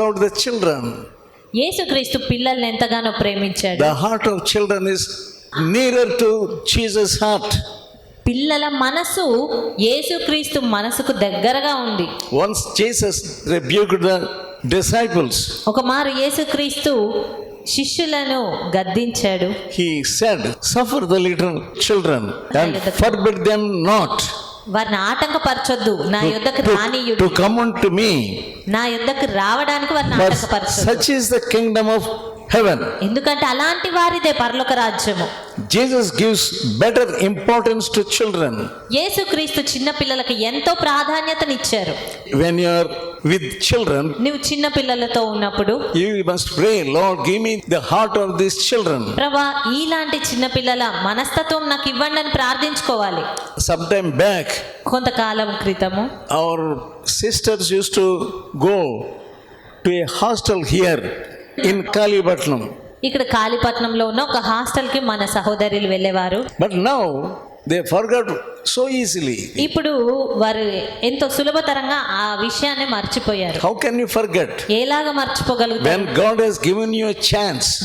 loved the children. యేసుక్రీస్తు పిల్లల్ని ఎంతగానో ప్రేమించాడు The heart of children is nearer to Jesus' heart. పిల్లల మనసు యేసుక్రీస్తు మనసుకు దగ్గరగా ఉంది Once Jesus rebuked the disciples, ఒక మారు యేసుక్రీస్తు శిష్యులను గద్దించాడు he said, Suffer the little children and forbid them not వారిని ఆటంకపరచొద్దు. నా యొద్దకు to, రానియుడు to come unto me, నా యొద్దకు రావడానికి వారిని ఆటంకపరచొద్దు. such is the kingdom of heaven. ఎందుకంటే అలాంటి వారిదే పరలోక రాజ్యము Jesus gives better importance to children. యేసుక్రీస్తు చిన్న పిల్లలకు ఎంతో ప్రాధాన్యతనిచ్చారు When you are with children, నువ్వు చిన్న పిల్లలతో ఉన్నప్పుడు you must pray, Lord, give me the heart of these children. ప్రభా ఈలాంటి చిన్న పిల్లల మనస్తత్వం నాకు ఇవ్వండి అని ప్రార్థించుకోవాలి Sometime back, కొంతకాలం క్రితము our sisters used to go to a hostel here in Kalipatnam. ఇక్కడ కాళీపట్నంలో ఉన్న ఒక హాస్టల్కి మన సహోదరులు వెళ్ళేవారు But now they forgot so easily ఇప్పుడు వారు ఎంతో సులభతరంగా ఆ విషయాన్ని మర్చిపోయారు. హౌ కెన్ యూ ఫర్గెట్ ఎలాగా మర్చిపోగలుగుతారు? వెన్ గాడ్ హస్ గివెన్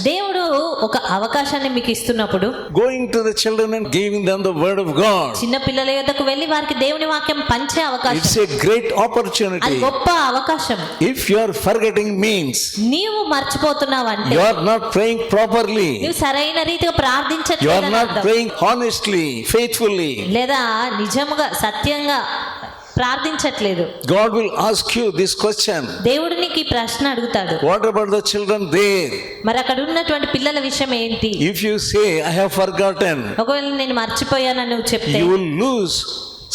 దేవుడు ఒక అవకాశాన్ని మీకు ఇస్తున్నప్పుడు going to the children and giving them the word of God చిన్న పిల్లల యొద్దకు వెళ్ళి వారికి దేవుని వాక్యం పంచే అవకాశం. ఇట్స్ ఎ గ్రేట్ ఆపర్చునిటీ గొప్ప అవకాశం. If you are forgetting means నీవు మర్చిపోతున్నావు అంటే you are not praying properly నీవు సరైన రీతిగా ప్రార్థించట్లేదు you are not praying honestly faithfully లేదా నిజముగా సత్యంగా ప్రార్థించట్లేదు. God will ask you this question దేవుడికి ప్రశ్న అడుగుతాడు. What about the children they మరి అక్కడ ఉన్నటువంటి పిల్లల విషయం ఏంటి? If you say I have forgotten ఒకవేళ నేను మర్చిపోయాను అని చెప్తే you will lose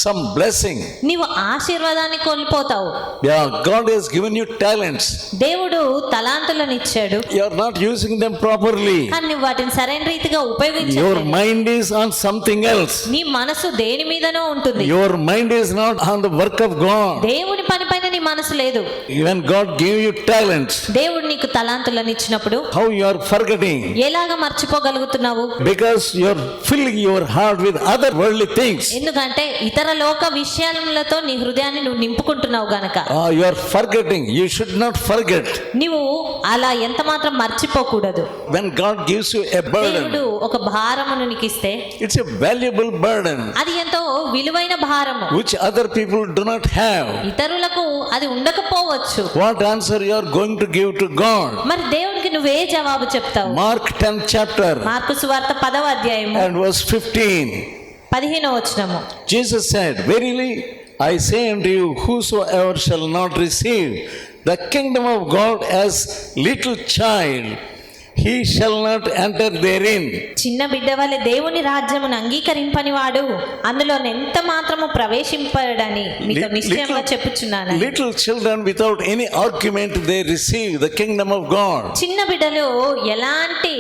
some blessing నీవు ఆశీర్వాదాన్ని కోల్పోతావు. Yeah God has given you talents దేవుడు తలాంతులను ఇచ్చాడు. You are not using them properly అన్ని వాటిని సరైన రీతిగా ఉపయోగించలేదు your mind is on something else నీ మనసు దేని మీదనో ఉంటుంది. Your mind is not on the work of God దేవుని పని పైన నీ మనసు లేదు. Even God give you talents దేవుడు నీకు తలాంతులను ఇచ్చినప్పుడు హౌ యు ఆర్ ఫర్గెటింగ్ ఎలాగ మర్చిపోగలుగుతున్నావు? Because you are filling your heart with other worldly things ఎందుకంటే ఇతర లోక విషయాలతో నీ హృదయాన్ని నువ్వు నింపుకుంటున్నావు గనక. You're forgetting you should not forget నువ్వు అలా ఎంత మాత్రం మర్చిపోకూడదు. When God gives a burden ఒక భారమును నీకు ఇస్తే ఇట్స్ ఎ వాల్యుబుల్ బర్డెన్ అది ఎంతో విలువైన భారం which other people do not have ఇతరులకు అది ఉండకపోవచ్చు. What answer you are going to give to God మరి దేవునికి నువ్వే జవాబు చెప్తావు. మార్క్ 10 చాప్టర్ మార్కు వార్త 10వ అధ్యాయం అండ్ వర్స్ 15 పదిహేనో వచనము Jesus said, Verily I say unto you, whosoever shall not receive the kingdom of God as little child, he shall not enter therein. చిన్న బిడ్డ వలె దేవుని రాజ్యమును అంగీకరింపని వాడు అందులో ఎంత మాత్రము ప్రవేశింపడని మీతో నిశ్చయంగా little- చెప్పుచున్నాను Little children, without any argument, they receive the kingdom of God. చిన్న బిడ్డలు ఎలాంటి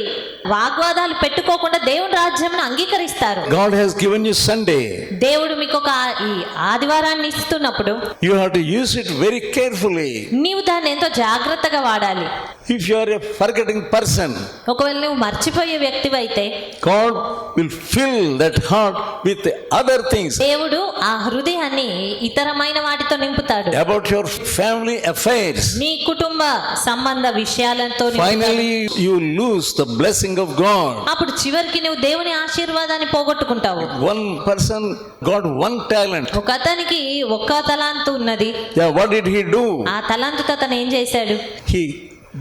వాగ్వాదాలు పెట్టుకోకుండా దేవుని రాజ్యమును అంగీకరిస్తారు God has given you Sunday. దేవుడు మీకు ఒక ఈ ఆదివారాన్ని ఇస్తున్నప్పుడు You have to use it very carefully. నీవు దాన్ని ఎంతో జాగ్రత్తగా వాడాలి If you are a forgetting person, ఒకవేళ నువ్వు మర్చిపోయే వ్యక్తివైతే God will fill that heart with other things దేవుడు ఆ హృదయాన్ని ఇతరమైన వాటితో నింపుతాడు about your family affairs. నీ కుటుంబ సంబంధ విషయాలతో. Finally, you lose the blessing of God. అప్పుడు చివరికి నువ్వు దేవుని ఆశీర్వాదాన్ని పోగొట్టుకుంటావు One person got one talent. ఒక అతనికి ఒక్క తలాంతు ఉన్నది Yeah, what did he do? ఆ తలాంతుతో అతను ఏం చేశాడు He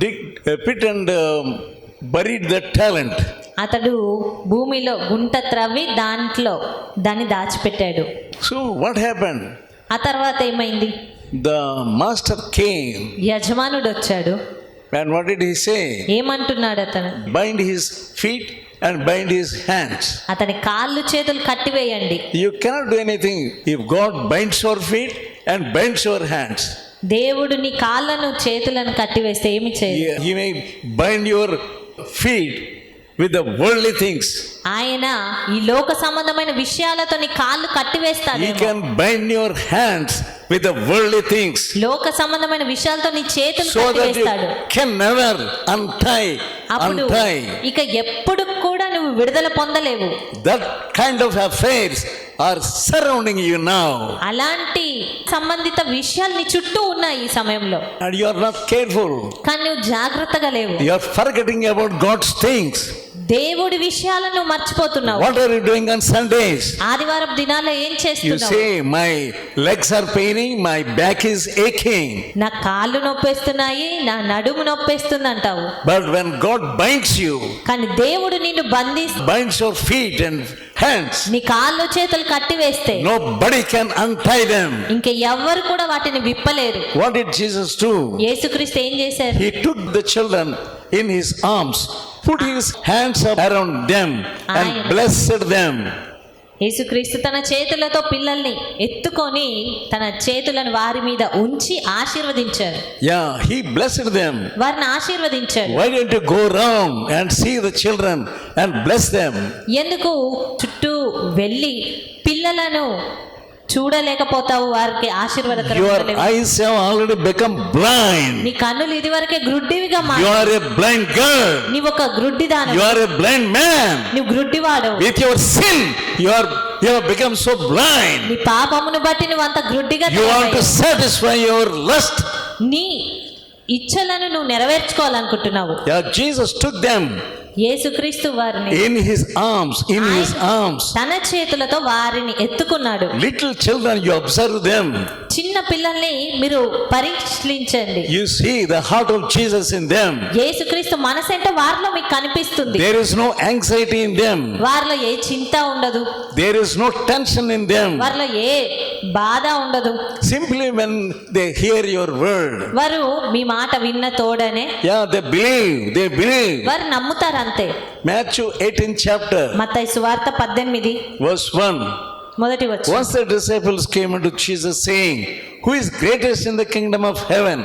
digged a pit and um, buried that talent. అతడు భూమిలో గుంట త్రవ్వి దాంట్లో దాన్ని దాచిపెట్టాడు So, what happened? ఆ తర్వాత ఏమైంది The master came, యజమానుడు వచ్చాడు and what did he say? ఏమంటున్నాడు అతను Bind his feet and bind his hands. అతని కాళ్ళు చేతులు కట్టివేయండి You cannot do anything if God binds your feet and binds your hands. దేవుడు నీ కాళ్ళను చేతులను కట్టివేస్తే ఏమి చేయదు He, he may bind feet with the worldly things. ఆయన ఈ లోక సంబంధమైన విషయాలతో నీ కాళ్ళు కట్టివేస్తాడు He can bind your hands with the worldly things లోక సంబంధమైన విషయాలతో నీ చేతులు so that you కట్టివేస్తాడు can never untie, అప్పుడు untie. ఇక ఎప్పుడు కూడా నువ్వు విడుదల పొందలేవు That kind of affairs are surrounding you now. అలాంటి సంబంధిత విషయాలు నీ చుట్టూ ఉన్నాయి ఈ సమయంలో And you are not careful. కానీ నువ్వు జాగ్రత్తగా లేవు You are forgetting about God's things. దేవుడి విషయాలను మర్చిపోతున్నావు. What are you doing on Sundays ఆదివారం దినాల ఏం చేస్తున్నావు? You say my legs are paining my back is aching నా కాళ్ళు నొప్పిస్తున్నాయి నా నడుము నొప్పిస్తుంది అంటావు but when God binds you కానీ దేవుడు నిన్ను బంధిస్ binds your feet and hands నీ కాళ్ళు చేతులు కట్టివేస్తే nobody can untie them ఇంకా ఎవ్వరు కూడా వాటిని విప్పలేరు. వాట్ డిడ్ జీసస్ డు యేసుక్రీస్తు ఏం చేశారు? He took the children in his arms put his hands around them and blessed them యేసుక్రీస్తు తన చేతులతో పిల్లల్ని ఎత్తుకొని తన చేతులను వారి మీద ఉంచి ఆశీర్వదించాడు యా హి బ్లెస్డ్ దెం వారిని ఆశీర్వదించాడు why don't you go round and see the children and bless them ఎందుకు చుట్టూ వెళ్ళి పిల్లలను చూడలేకపోతావు వారికి ఆశీర్వాద నీ కన్నులు ఇది వరకే గ్రుడ్డివిగా మారు you are a blind girl నీ ఒక గ్రుడ్డి దాని యు ఆర్ ఏ నీ గ్రుడ్డి వాడు with your sin you are you so blind నీ పాపమును బట్టి నువ్వు అంత గ్రుడ్డిగా యు వాంట్ టు నీ ఇచ్చలను నువ్వు నెరవేర్చుకోవాలనుకుంటున్నావు. యా జీసస్ టుక్ యేసుక్రీస్తు వారిని. In his arms in his arms తన చేతులతో వారిని ఎత్తుకున్నాడు. Little children you observe them చిన్న పిల్లల్ని మీరు పరిశీలించండి. You see the heart of Jesus in them యేసుక్రీస్తు మనసు అంటే వారిలో మీకు కనిపిస్తుంది. There is no anxiety in them వారిలో ఏ చింత ఉండదు. There is no tension in them వారిలో ఏ బాధ ఉండదు. Simply when they hear your word వారు మీ మాట విన్న తోడనే. Yeah they believe they believe వారు నమ్ముతారు అంతే. మాథ్యూ 18 చాప్టర్ మత్తయి సువార్త 18 వర్స్ 1 మొదటి వచనం. Once the disciples came to Jesus saying who is greatest in the kingdom of heaven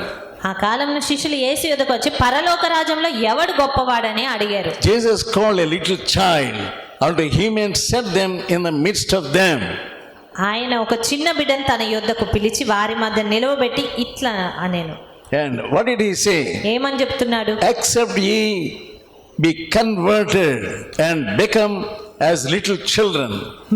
ఆ కాలంలో శిష్యులు యేసు యొద్దకు వచ్చి పరలోక రాజ్యంలో ఎవడు గొప్పవాడని అడిగారు. Jesus called a little child and he meant set them in the midst of them ఆయన ఒక చిన్న బిడ్డను తన యొద్దకు పిలిచి వారి మధ్య నిలవబెట్టి ఇట్లా అనేను And what did he say? ఏమని చెప్తున్నాడు Except ye be converted and become as little children.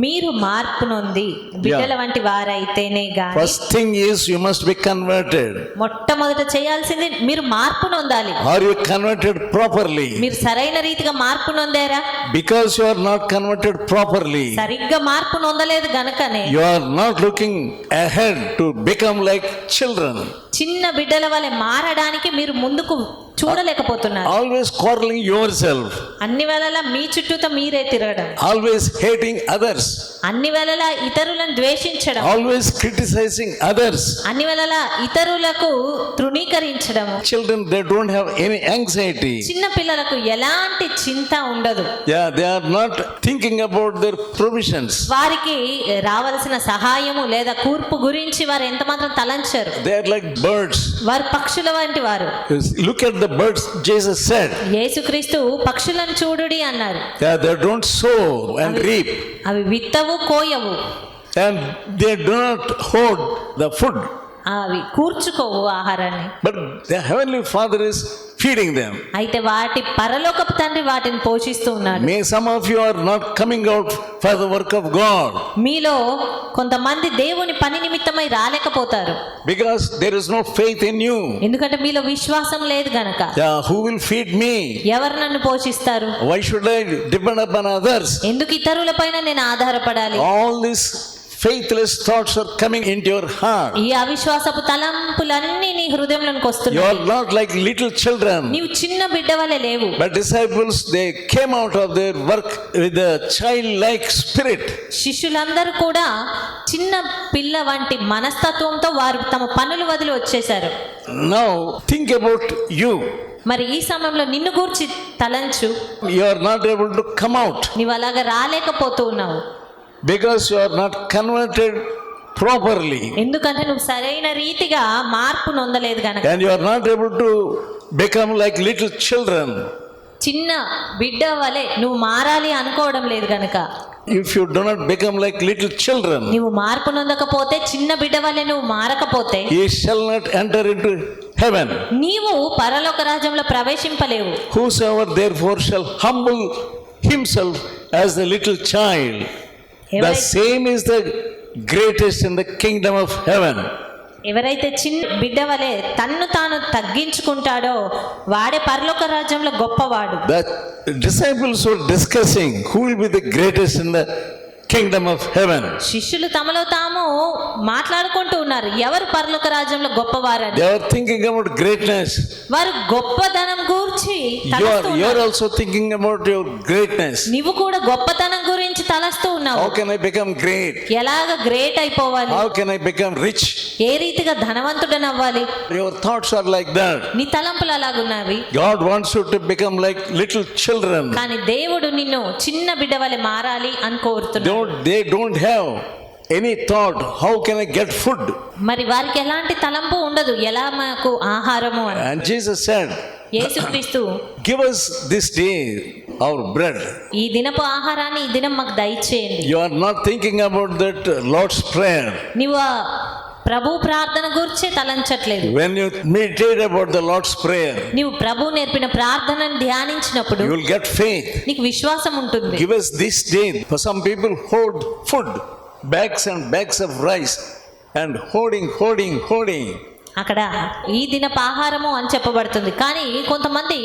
మీరు మార్పు నొంది బిడ్డల వంటి వారైతేనే గాని First thing is you must be converted. మొట్టమొదట చేయాల్సింది మీరు మార్పు నొందాలి Are you converted properly? మీరు సరైన రీతిగా మార్పు నొందారా Because you are not converted properly, సరిగ్గా మార్పు నొందలేదు గనకనే you are not looking ahead to become like children. చిన్న బిడ్డల వలె మారడానికి మీరు ముందుకు చూడలేకపోతున్నారు. ఆల్వేస్ క్వారలింగ్ యువర్ సెల్ఫ్ అన్ని వేళలా మీ చుట్టూతో మీరే తిరగడం. ఆల్వేస్ హేటింగ్ అదర్స్ అన్ని వేళలా ఇతరులను ద్వేషించడం. ఆల్వేస్ క్రిటిసైజింగ్ అదర్స్ అన్ని వేళలా ఇతరులకు తృణీకరించడం. Children they don't have any anxiety చిన్న పిల్లలకు ఎలాంటి చింత ఉండదు. Yeah they are not thinking about their provisions వారికి రావాల్సిన సహాయము లేదా కూర్పు గురించి వారు ఎంత మాత్రం తలంచారు. దే ఆర్ లైక్ బర్డ్స్ వారు పక్షుల వంటి వారు. Look at the the birds, Jesus said. యేసుక్రీస్తు పక్షులను చూడుడి అన్నారు they don't sow and reap, అవి విత్తవు కోయవు and they do not hoard the food. అవి కూర్చుకోవు ఆహారాన్ని But the Heavenly Father is feeding them. అయితే వాటి పరలోకపు తండ్రి వాటిని పోషిస్తూ ఉన్నాడు May some of you are not coming out for the work of God మీలో కొంతమంది దేవుని పని నిమిత్తమై రాలేకపోతారు because there is no faith in you. ఎందుకంటే మీలో విశ్వాసం లేదు గనక Yeah, who will feed me? ఎవరు నన్ను పోషిస్తారు Why should I depend upon others? ఎందుకు ఇతరులపైన నేను ఆధారపడాలి All these faithless thoughts are coming into your heart. ఈ అవిశ్వాసపు తలంపులన్నీ నీ హృదయంలోకి You వస్తున్నాయి are not like little children. నీవు చిన్న బిడ్డ వలె లేవు But disciples, they came out of their work with a childlike spirit. శిష్యులందరూ కూడా చిన్న పిల్ల వంటి మనస్తత్వంతో వారు తమ పనులు వదిలి వచ్చేశారు Now, think about you. మరి ఈ సమయంలో నిన్ను గూర్చి తలంచు You are not able to come out నీవు అలాగా రాలేకపోతూ ఉన్నావు because you are not converted properly. ఎందుకంటే నువ్వు సరైన రీతిగా మార్పు నొందలేదు గనక And you are not able to become like little children. చిన్న బిడ్డ వలె నువ్వు మారాలి అనుకోవడం లేదు గనక If you do not become like little children, నువ్వు మార్పు నొందకపోతే చిన్న బిడ్డ వలె నువ్వు మారకపోతే ye shall not enter into heaven. నీవు పరలోక రాజ్యంలో ప్రవేశింపలేవు Whosoever therefore shall humble himself as a little child The ఎవరై- same is the greatest in the kingdom of heaven. ఎవరైతే చిన్న బిడ్డ వలె తన్ను తాను తగ్గించుకుంటాడో వాడే పరలోక రాజ్యంలో గొప్పవాడు disciples were discussing who will be the greatest in the kingdom of heaven. శిష్యులు తమలో తాము మాట్లాడుకుంటూ ఉన్నారు ఎవరు పరలోక రాజ్యంలో గొప్పవారని They are thinking about greatness. వారు గొప్పతనం గూర్చి You are, you are also thinking about your greatness. నీవు కూడా గొప్పతనం గురించి తలస్తూ ఉన్నావు How can I become great? ఎలాగ గ్రేట్ అయిపోవాలి How can I become rich? ఏ రీతిగా ధనవంతుడని అవ్వాలి Your thoughts are like that. నీ తలంపులు అలాగున్నవి God wants you to become like little children. కానీ దేవుడు నిన్ను చిన్న బిడ్డ వలె మారాలి అని కోరుతున్నాడు Don't, they don't have any thought, how can I get food? మరి వారికి ఎలాంటి తలంపు ఉండదు ఎలా మాకు ఆహారము And Jesus said, యేసుక్రీస్తు Give us this day our bread. ఈ దినపు ఆహారాన్ని ఈ దినం మాకు దయచేయండి You are not thinking about that uh, Lord's Prayer. నీవు ప్రభు ప్రార్థన గురించే తలంచట్లేదు When you meditate about the Lord's Prayer, నీవు ప్రభు నేర్పిన ప్రార్థనను ధ్యానించినప్పుడు you will get faith. నీకు విశ్వాసం ఉంటుంది Give us this day. For some people, hold food, bags and bags of rice, and hoarding, hoarding, hoarding. అక్కడ ఈ దినపు ఆహారము అని చెప్పబడుతుంది కానీ కొంతమంది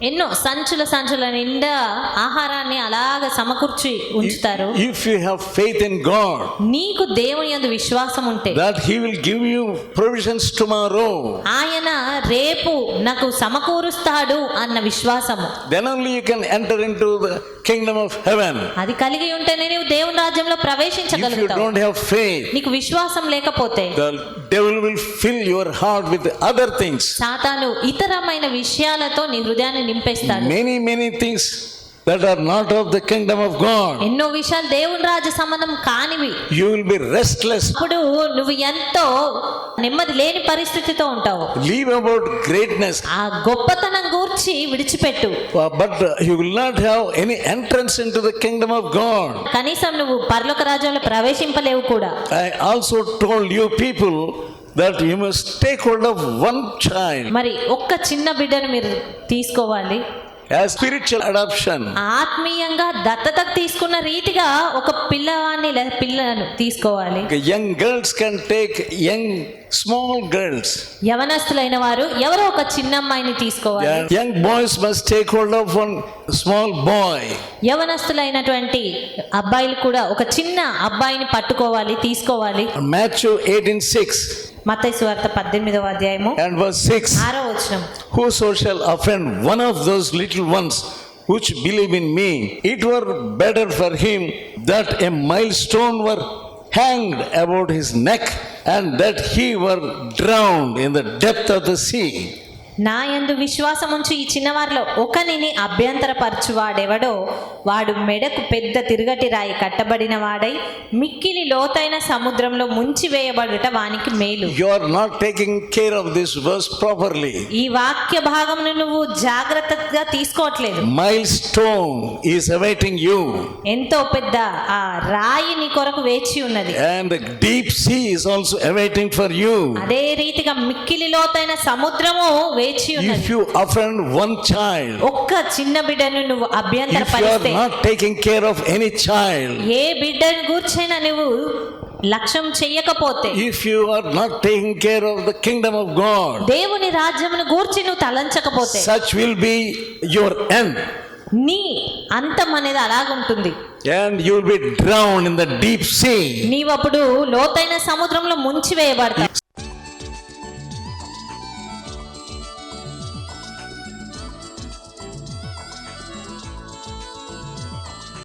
ఎన్నో సంచుల సంచుల నిండా ఆహారాన్ని అలాగ సమకూర్చి ఉంచుతారు. If you have faith in God నీకు దేవుని యందు విశ్వాసం ఉంటే that he will give you provisions tomorrow ఆయన రేపు నాకు సమకూరుస్తాడు అన్న విశ్వాసం then only you can enter into the kingdom of heaven అది కలిగి ఉంటేనే నీవు దేవుని రాజ్యంలో ప్రవేశించగలుగుతావు. If you don't have faith నీకు విశ్వాసం లేకపోతే devil will fill your heart with other things. సాతాను ఇతరమైన విషయాలతో నీ హృదయాన్ని నింపేస్తాడు Many, many things that are not of the kingdom of God. ఎన్నో విషయాలు దేవుని రాజ్య సంబంధం కానివి You will be restless. అప్పుడు నువ్వు ఎంతో నెమ్మది లేని పరిస్థితితో ఉంటావు Leave about greatness, ఆ గొప్పతనం గూర్చి విడిచిపెట్టు uh, but uh, you will not have any entrance into the kingdom of God. కనీసం నువ్వు పరలోక రాజ్యంలో ప్రవేశింపలేవు కూడా I also told you people that you must take hold of one child మరి ఒక్క చిన్న బిడ్డను మీరు తీసుకోవాలి spiritual adoption. ఆత్మీయంగా దత్తతకు తీసుకున్న రీతిగా ఒక పిల్లవాడిని లేదా పిల్లను తీసుకోవాలి Young girls can take young small girls. యవనస్తులైన వారు ఎవరో ఒక చిన్న అమ్మాయిని తీసుకోవాలి young boys must take hold of one small boy. యవనస్తులైనటువంటి అబ్బాయిలు కూడా ఒక చిన్న అబ్బాయిని పట్టుకోవాలి తీసుకోవాలి Matthew 18 6 మత్తయి సువార్త పద్దెనిమిదవ అధ్యాయము and verse 6 ఆరో వచనం Whoso shall offend one of those little ones which believe in me, it were better for him that a milestone were hanged about his neck and that he were drowned in the depth of the sea. నా యందు విశ్వాసం ఉంచి ఈ చిన్నవారిలో ఒకనిని అభ్యంతరపరచువాడెవడో వాడు మెడకు పెద్ద తిరుగటి రాయి కట్టబడిన వాడై మిక్కిలి లోతైన సముద్రంలో ముంచి వేయబడుట వానికి మేలు are not taking care of this verse properly. ఈ వాక్య భాగమును నువ్వు జాగ్రత్తగా తీసుకోవట్లేదు Milestone is awaiting you, ఎంతో పెద్ద ఆ రాయి నీ కొరకు వేచి ఉన్నది the deep sea is also awaiting for you. అదే రీతిగా మిక్కిలి లోతైన సముద్రము వేచి ఉన్నది. If you offend one child ఒక్క చిన్న బిడ్డను నువ్వు అభ్యంతర పరిస్తే you are not taking care of any child ఏ బిడ్డను గుర్చైనా నువ్వు లక్ష్యం చేయకపోతే if you are not taking care of the kingdom of God దేవుని రాజ్యమును గుర్చి నువ్వు తలంచకపోతే such will be your end నీ అంతం అనేది అలాగుంటుంది. And you will be drown in the deep sea నీవు అప్పుడు లోతైన సముద్రంలో ముంచివేయబడతావు